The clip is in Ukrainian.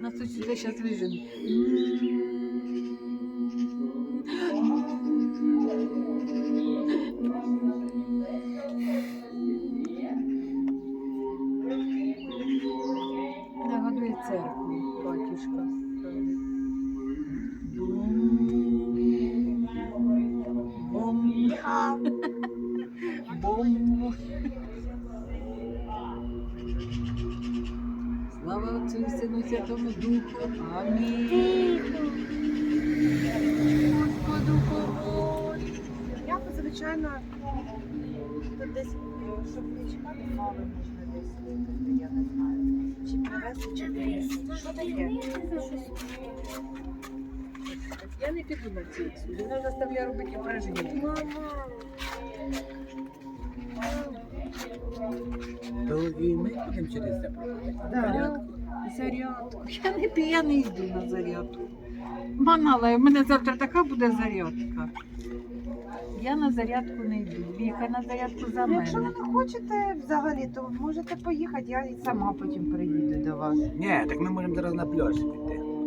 Нас тут сюди зараз вижен. Нагадує церкву, батюшка. Бум. Бум. Слава Отцю і Сину Святому Духу. Амінь. Господу помоль. Я б, звичайно, тут десь, щоб не чекати кави, можна десь, я не знаю, чи привезти, чи привезти. Що таке? Я не піду на ці екскурсії. Вона заставляє робити упражнення. То і ми будемо через це проходити. Да. Зарядку. Зарядку. Я не п'ю, я не йду на зарядку. Манала, у мене завтра така буде зарядка. Я на зарядку не йду. Віка на зарядку за Ну, Якщо ви мене. не хочете взагалі, то можете поїхати, я і сама потім приїду до вас. Ні, так ми можемо зараз на пляж піти.